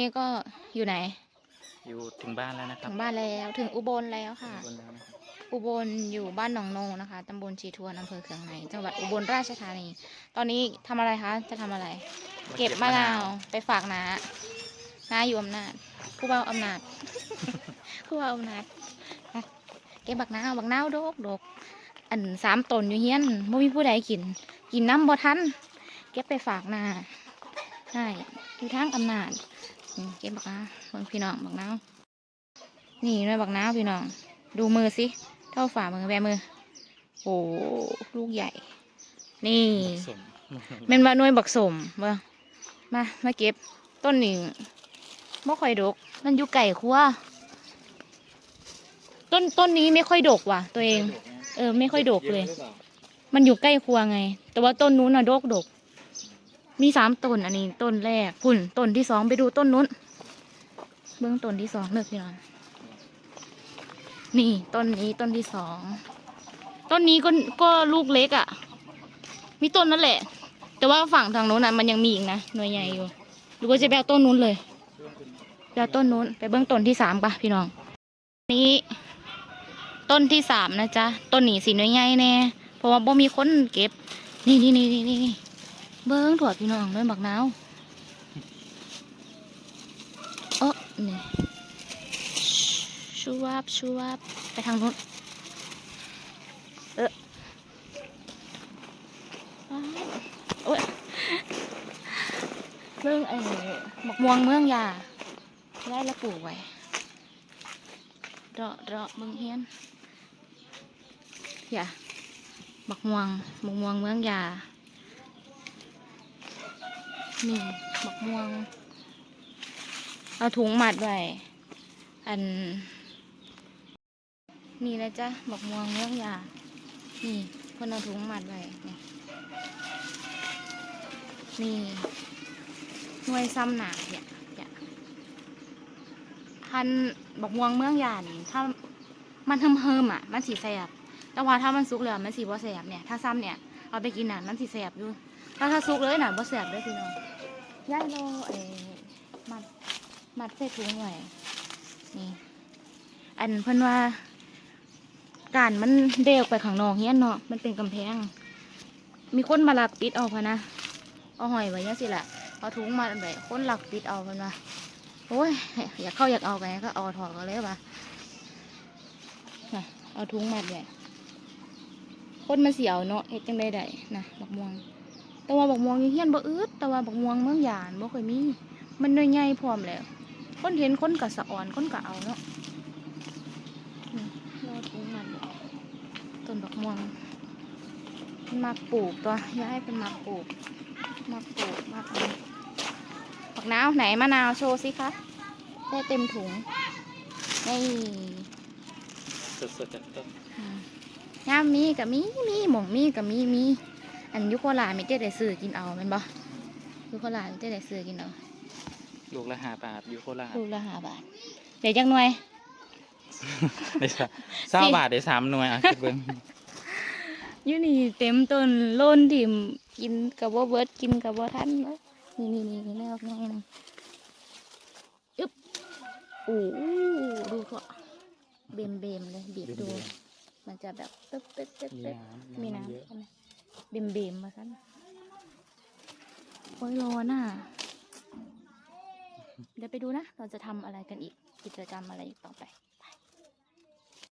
นี่ก็อยู่ไหน อยู่ถึงบ้านแล้วนะครัถึบงบ้านแล้วถึงอุบลแล้วค่ะถึงบนแล้วนะครับอุบลอยู่บ้านหนองโนนะคะตำบลชีทวนอำเภอเคืองในจังหวัดอุบลราชธานี ตอนนี้ทำอะไรคะ จะทำอะไร เก็บมะนาวไปฝากน้าน้าอยู่อำนาจ ผู้ว่าอำนาจ ผู้ว่าอำนาจไปเก็บบักนาวบักนาวโดกโดกอันสามตนอยู่เฮียนไม่มีผู้ใดกิน กินน้ำบ่ทันเก็บไปฝากนาใช่อยู่ทางอำนาจอืม เก็บบักนาวเบิ่งพี่น้องบักนาวนี่ด้วยบักนาวพี่น้อง ดูมือสิ เท่าฝ่ามือแบมือ โอ้ลูกใหญ่ นี่สมแม่นว่าหน่วยบักสมเบ่งมา มาเก็บ ต้นนี้บ่ค่อยดก มันอยู่ไก่ครัวต้นต้นนี้ไม่ค่อยดกว่ะ ตัวเอง เออ ไม่ค่อยดกเลย มันอยู่ใกล้ครัวไง แต่ว่าต้นนู้นน่ะดกดก มีสามต้นอันนี้ต้นแรกพุ่นต้นที่สองไปดูต้นนู้น เบื้องต้นที่สองเลิกพี่น้องนี่ต้นนี้ต้นที่สองต้นนี้ก็ก็ลูกเล็กอะ่ะ มีต้นนั่นแหละ แต่ว่าฝั่งทางโน้นน่ะมันยังมีอีกนะหน่วยใหญ่อยู่หรือว่าจะไปเอาต้นนู้นเลยไปเอาต้นนู้นไปเบื้องต้นที่สามปะพี่น้อง นี้ ต้นที่สามนะจ๊ะต้นนี้สีหน่วยใหญ่แน่เพราะว่าบ่มีคนเก็บ นี่นี่นี่นี่นี่ เบิ้งถอดพี่น้องด้วยบักนาวเออนี่ชูวับชูวับไปทางนู้นเออว้าวโอ้ยเรื่องไอ้บักม่วงเมืองยาได้แล้วปลูกไว้เดาะเดาะเมืองเฮียนอย่าบักม่วงบักม่วงเมืองยา นี่บักม่วง เอาถุงมัดไว้ อัน นี่นะจ๊ะบักม่วงเมืองยา นี่เพิ่นเอาถุงมัดไว้นี่นี่หน่วยซ้ำหนาเนี่ยเนี่ยพันบักม่วงเมืองยานี่ถ้ามันเฮิมเฮิมๆอะ มันสีแสบแต่ว่าถ้ามันสุกแล้วมันสีบ่แสบเนี่ย ถ้าซ้ำเนี่ย เอาไปกินน่ะมันสีแสบอยู่ ถ้าถ้าสุกเลยน่ะบ่แสบเด้วยพี่น้องย่ายโลเอ้มัดมัดใส่ถุงไว้นี่ อันเพิ่นว่าการมันเดออกไปข้างนอกเฮี้ยนเนาะมันเป็นกำแพง มีคนมาลักปิดเอาพะนะเอาหอยไว้ยังสิแหละเอาถุงมาอันใดคนหลักปิดเอาพะนะโอ้ยอยากเข้าอยากเอาไงก็เอาถอดก็เลยว่ะเอาถุงมัดไว้คนมาเสียวเนาะเฮ็ดจังได้ได้นะบักม่วง แต่ว่าบักม่วงอยู่เฮียนบ่อึดแต่ว่าบักม่วงเมืองหยานบ่ค่อยมี มันน้อยใหญ่พร้อมแล้วคนเห็นคนก็สะอ่อนคนก็เอาเนาะนี่เราถุงมัดไว้ต้นดอกม่วงมันมักปลูกตัวย้ายเป็นมักปลูกมักปลูกมักอะไรผักนาวไหนมะนาวโชว์สิคะได้เต็มถุงนี่สดๆจากต้นอืมงามมีกับมีมีหม่องมีกับมีมี อันอยุโคลามีเจ๊ได้ซื้อกินเอาแมันบ่อยุโคลามีเจ๊ได้ซื้อกินเอาลูกละห้าบาทอยู่โคราชลูกละห้าบาทเดี๋ยวจักหน่วยได้สักเศร้าบาทได้สามหน่วยอะคิดเบิ้งอยู่นี่เต็มต้นโล้นถิ่มกินกับว่าเบิดกินกับว่าทันเนอะนี่นี่นี่นี่แนวง่ายนะอึ๊บโอ้โหดูเถอะเบมเบมๆเลยบีบดู มันจะแบบตึ๊บตึ๊บตึ๊บมีตึ๊บน้ำมีน้ำเยอะน้ำใช่ไหม เบมเบมๆมาสั้นโอ้ยร้อนอะ เดี๋ยวไปดูนะ เราจะทำอะไรกันอีก กิจกรรมอะไรอีกต่อไป